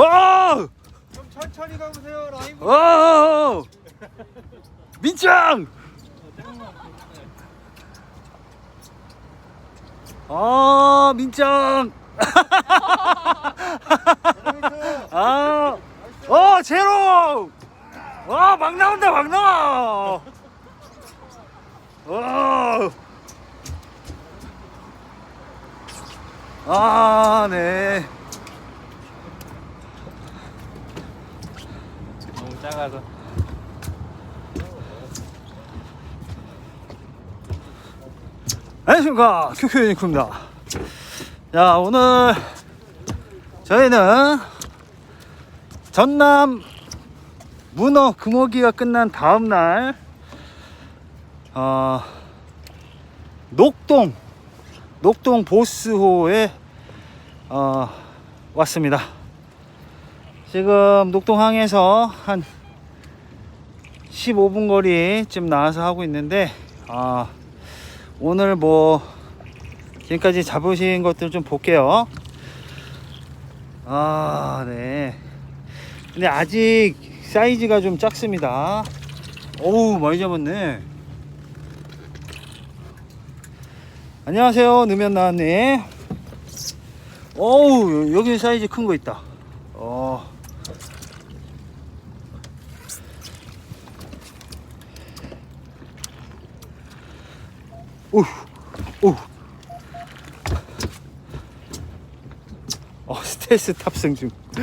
와! 좀 천천히 가보세요 라이브 와! 민짱! 아, 민짱! 아, 어, 제로! 와, 막 나온다, 막 나와! 와! 아, 네. 너무 작아서. 안녕하십니까. 큐큐 유니크입니다. 자 오늘 저희는 전남 문어 금어기가 끝난 다음날 어, 녹동 녹동 보스호에 어, 왔습니다 지금 녹동항에서 한 15분 거리쯤 나와서 하고 있는데 아 오늘 뭐 지금까지 잡으신 것들 좀 볼게요. 아, 네. 근데 아직 사이즈가 좀 작습니다. 어우, 많이 잡았네. 안녕하세요. 느면 나왔네. 어우, 여기 사이즈 큰 거 있다. 어. 오, 오. 어, 스텔스 탑승 중.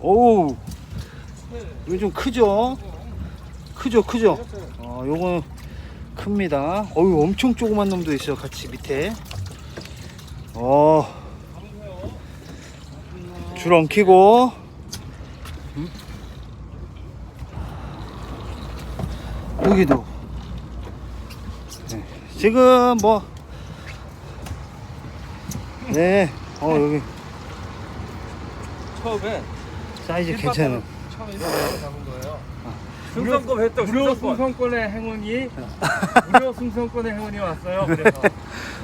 오, 이거 좀 크죠? 크죠, 크죠? 어, 요거는 큽니다. 어유 엄청 조그만 놈도 있어요, 같이 밑에. 어, 줄 엉키고. 음? 여기도. 네. 지금 뭐, 네, 어, 여기 처음에 사이즈 괜찮아. 처음에 이렇게 잡은 거예요 승선권 했다 무료 승선권 승선권의 행운이 무료 승선권의 행운이 왔어요 그래서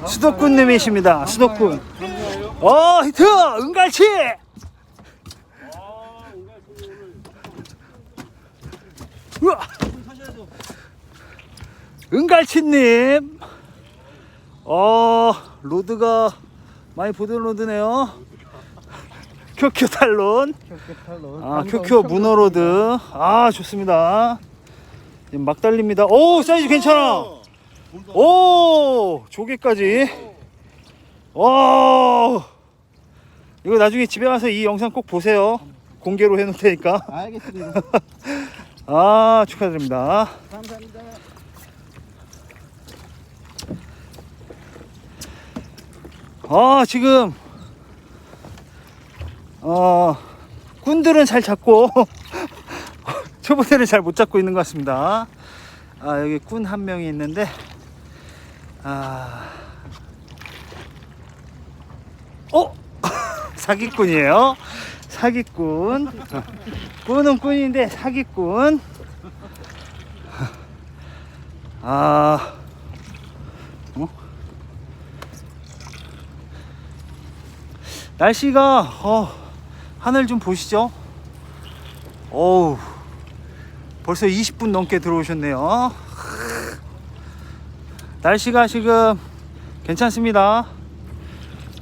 수도꾼님이십니다. 수도꾼. 어, 히트! 은갈치! 우와! 은갈치님! 어, 로드가 많이 보던 로드네요. 큐큐 탈론. 아, 큐큐 문어 로드. 아, 좋습니다. 지금 막 달립니다. 오, 사이즈 괜찮아. 오, 조개까지. 와, 이거 나중에 집에 가서 이 영상 꼭 보세요. 공개로 해놓을 테니까. 알겠습니다 아, 축하드립니다. 감사합니다 아, 지금, 어, 꾼들은 잘 잡고, 초보들은 잘못 잡고 있는 것 같습니다. 아, 여기 꾼 한 명이 있는데, 아, 어? 사기꾼이에요. 사기꾼. 어, 꾼은 꾼인데, 사기꾼. 아, 날씨가 어, 하늘 좀 보시죠. 어우, 벌써 20분 넘게 들어오셨네요. 날씨가 지금 괜찮습니다.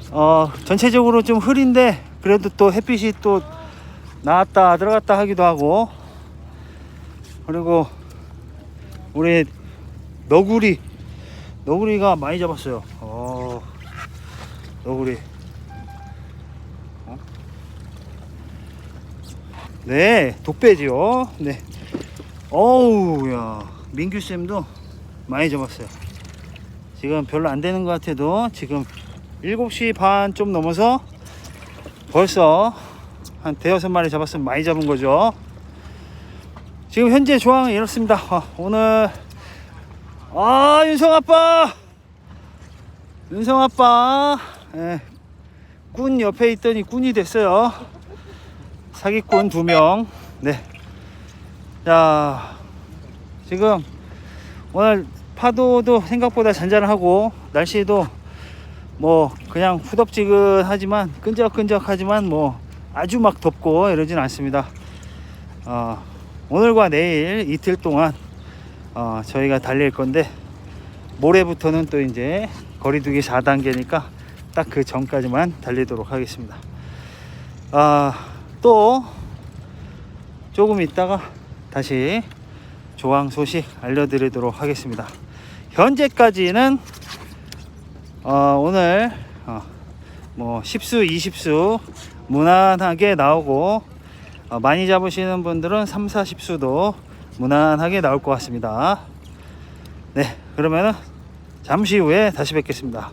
어, 전체적으로 좀 흐린데 그래도 또 햇빛이 또 나왔다 들어갔다 하기도 하고 그리고 우리 너구리 너구리가 많이 잡았어요. 어, 너구리. 네, 독배지요. 네. 어우, 야, 민규 쌤도 많이 잡았어요. 지금 별로 안 되는 것 같아도 지금 7시 반 좀 넘어서 벌써 한 대여섯 마리 잡았으면 많이 잡은 거죠. 지금 현재 조항은 이렇습니다. 아, 오늘 아 윤성 아빠, 윤성 아빠, 예, 꾼 옆에 있더니 꾼이 됐어요. 사기꾼 두 명. 네. 자, 지금 오늘 파도도 생각보다 잔잔하고 날씨도 뭐 그냥 후덥지근하지만 끈적끈적하지만 뭐 아주 막 덥고 이러진 않습니다. 어, 오늘과 내일 이틀 동안 어, 저희가 달릴 건데 모레부터는 또 이제 거리두기 4단계니까 딱 그 전까지만 달리도록 하겠습니다. 아, 또 조금 있다가 다시 조항 소식 알려드리도록 하겠습니다. 현재까지는 어, 오늘 어, 뭐 10수, 20수 무난하게 나오고 어, 많이 잡으시는 분들은 3, 40수도 무난하게 나올 것 같습니다. 네, 그러면은 잠시 후에 다시 뵙겠습니다.